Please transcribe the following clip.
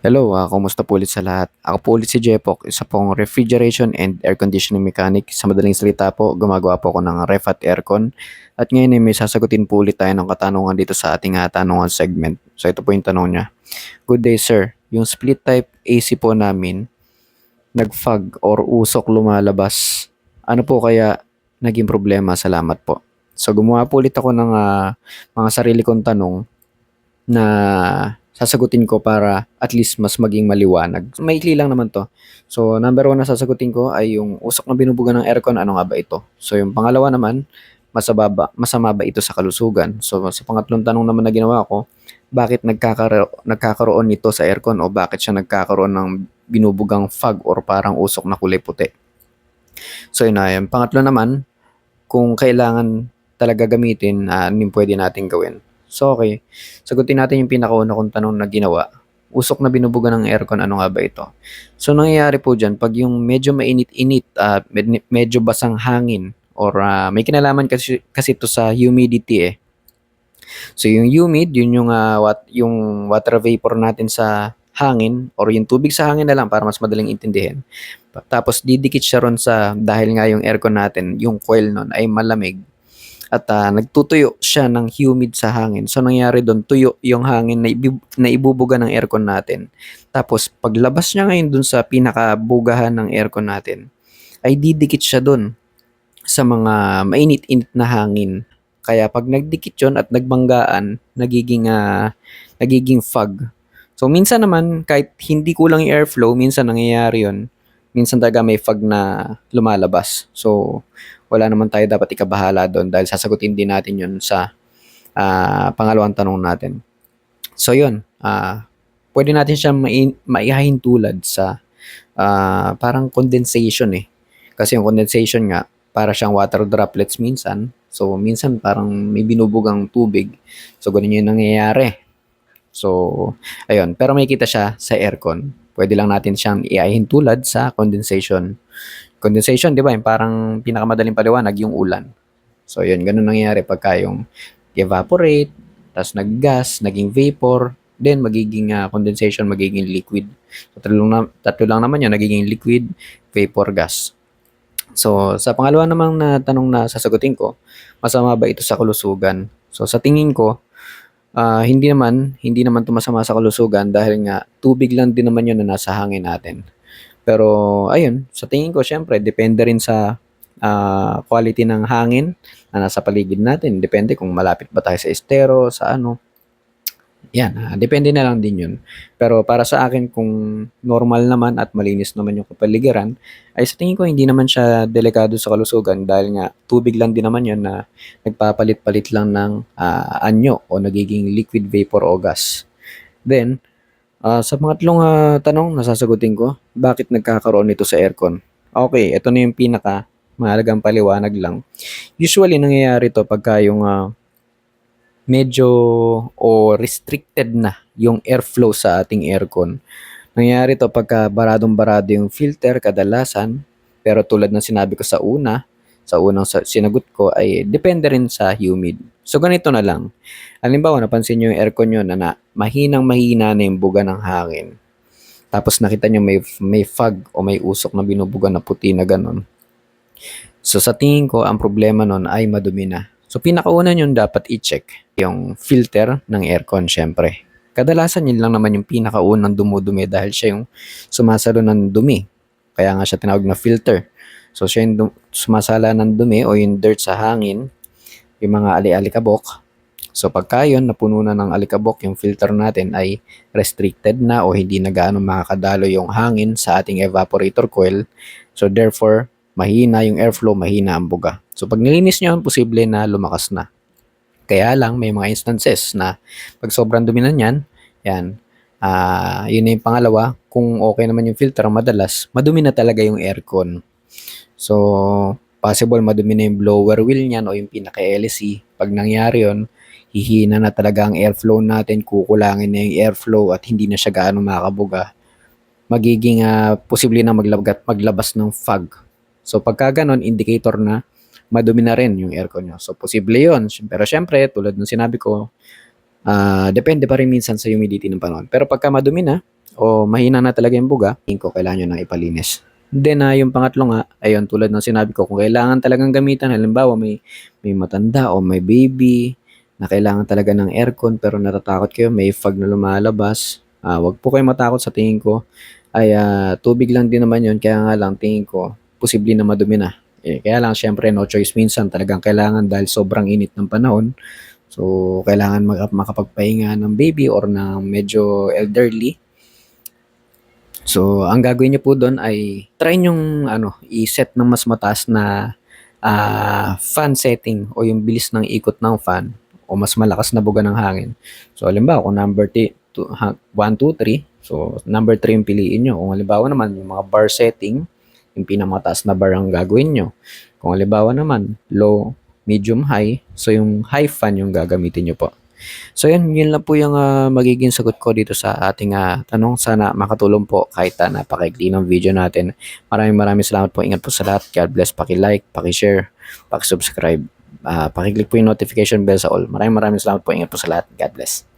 Hello, ah, kumusta po ulit sa lahat? Ako po ulit si Jepok, isa pong refrigeration and air conditioning mechanic. Sa madaling salita po, gumagawa po ako ng ref at aircon. At ngayon ay may sasagutin po ulit tayo ng katanungan dito sa ating ah, tanungan segment. So ito po yung tanong niya. Good day sir, yung split type AC po namin, nagfag or usok lumalabas. Ano po kaya naging problema? Salamat po. So gumawa po ulit ako ng ah, mga sarili kong tanong na sasagutin ko para at least mas maging maliwanag. Maikli lang naman to. So, number one na sasagutin ko ay yung usok na binubugan ng aircon, ano nga ba ito? So, yung pangalawa naman, masama ba, masama ba ito sa kalusugan? So, sa pangatlong tanong naman na ginawa ko, bakit nagkakaro, nagkakaroon nito sa aircon o bakit siya nagkakaroon ng binubugang fog or parang usok na kulay puti? So, yun na yan. Pangatlo naman, kung kailangan talaga gamitin, uh, ano pwede natin gawin? So, okay. Sagutin natin yung pinakauna kong tanong na ginawa. Usok na binubugan ng aircon, ano nga ba ito? So, nangyayari po dyan, pag yung medyo mainit-init, uh, med- medyo basang hangin, or uh, may kinalaman kasi, kasi ito sa humidity eh. So, yung humid, yun yung, uh, what, yung water vapor natin sa hangin, or yung tubig sa hangin na lang para mas madaling intindihin. Tapos, didikit siya ron sa, dahil nga yung aircon natin, yung coil nun ay malamig, at uh, nagtutuyo siya ng humid sa hangin. So nangyari doon, tuyo yung hangin na, ibib- na ibubuga ng aircon natin. Tapos paglabas niya ngayon doon sa pinakabugahan ng aircon natin, ay didikit siya doon sa mga mainit-init na hangin. Kaya pag nagdikit yon at nagbanggaan, nagiging uh, nagiging fog. So minsan naman kahit hindi kulang yung airflow, minsan nangyayari yon. Minsan talaga may fog na lumalabas. So wala naman tayo dapat ikabahala doon dahil sasagutin din natin yun sa uh, pangalawang tanong natin. So yun, uh, pwede natin siya mai- maihahin tulad sa uh, parang condensation eh. Kasi yung condensation nga, para siyang water droplets minsan. So minsan parang may binubugang tubig. So ganun yung nangyayari. So, ayun. Pero may kita siya sa aircon. Pwede lang natin siyang iahin tulad sa condensation. Condensation, di ba? Yung parang pinakamadaling paliwanag, yung ulan. So, yun, ganun nangyayari pagka yung evaporate, tapos nag-gas, naging vapor, then magiging uh, condensation, magiging liquid. So, tatlo lang, tatlo lang naman yun, nagiging liquid, vapor, gas. So, sa pangalawa namang na tanong na sasagutin ko, masama ba ito sa kalusugan? So, sa tingin ko, uh, hindi naman, hindi naman ito masama sa kalusugan dahil nga tubig lang din naman yun na nasa hangin natin. Pero ayun, sa tingin ko syempre depende rin sa uh, quality ng hangin na nasa paligid natin. Depende kung malapit ba tayo sa estero, sa ano. Yan, uh, depende na lang din yun. Pero para sa akin, kung normal naman at malinis naman yung kapaligiran, ay sa tingin ko hindi naman siya delikado sa kalusugan dahil nga tubig lang din naman yun na nagpapalit-palit lang ng uh, anyo o nagiging liquid vapor o gas. Then, Ah, sa pangatlong, ah, tanong na sasagutin ko, bakit nagkakaroon nito sa aircon? Okay, ito na yung pinaka mahalagang paliwanag lang. Usually nangyayari 'to pagka yung, ah, medyo o restricted na yung airflow sa ating aircon. Nangyayari 'to pagka baradong-barado yung filter kadalasan, pero tulad ng sinabi ko sa una, sa unang sinagot ko ay depende rin sa humid. So ganito na lang. Halimbawa, napansin nyo yung aircon nyo na, na mahinang mahina na yung buga ng hangin. Tapos nakita nyo may, may fog o may usok na binubuga na puti na ganun. So sa tingin ko, ang problema nun ay madumi na. So pinakauna nyo dapat i-check yung filter ng aircon syempre. Kadalasan yun lang naman yung pinakaunang dumudumi dahil siya yung sumasalo ng dumi. Kaya nga siya tinawag na filter. So siya yung sumasala ng dumi o yung dirt sa hangin, yung mga ali-alikabok. So pagka yun, napuno na ng alikabok, yung filter natin ay restricted na o hindi na gaano makakadalo yung hangin sa ating evaporator coil. So therefore, mahina yung airflow, mahina ang buga. So pag nilinis nyo, posible na lumakas na. Kaya lang, may mga instances na pag sobrang dumi na yan, yan, uh, yun na yung pangalawa, kung okay naman yung filter, madalas, madumi na talaga yung aircon. So, possible madumi na yung blower wheel niyan o yung pinaka-LC. Pag nangyari yon hihina na talaga ang airflow natin, kukulangin na yung airflow at hindi na siya gaano makakabuga. Magiging uh, posible na maglabat, maglabas ng fog. So pagka ganon, indicator na madumi na rin yung aircon nyo. So posible yon Pero syempre, tulad ng sinabi ko, uh, depende pa rin minsan sa humidity ng panahon. Pero pagka madumi na, o mahina na talaga yung buga, ko kailangan nyo nang ipalinis. Then, ah, yung pangatlo nga, ayun, tulad ng sinabi ko, kung kailangan talagang gamitan, halimbawa may, may matanda o may baby na kailangan talaga ng aircon pero natatakot kayo, may fog na lumalabas, ah, wag po kayo matakot sa tingin ko. Ay, ah, tubig lang din naman yun, kaya nga lang tingin ko, posible na madumi na. Eh, kaya lang, syempre, no choice minsan, talagang kailangan dahil sobrang init ng panahon. So, kailangan mag- makapagpahinga ng baby or ng medyo elderly. So, ang gagawin niyo po doon ay try nyong ano, i-set ng mas mataas na ah, fan setting o yung bilis ng ikot ng fan o mas malakas na buga ng hangin. So, halimbawa, kung number 1, 2, 3, so number 3 yung piliin nyo. Kung halimbawa naman, yung mga bar setting, yung pinamataas na bar ang gagawin nyo. Kung halimbawa naman, low, medium, high, so yung high fan yung gagamitin nyo po. So yun, yun lang po yung ah, magiging sagot ko dito sa ating ah, tanong. Sana makatulong po kahit uh, napakaikli ng video natin. Maraming maraming salamat po. Ingat po sa lahat. God bless. Paki-like, paki-share, paki-subscribe. Uh, paki-click po yung notification bell sa all. Maraming maraming salamat po. Ingat po sa lahat. God bless.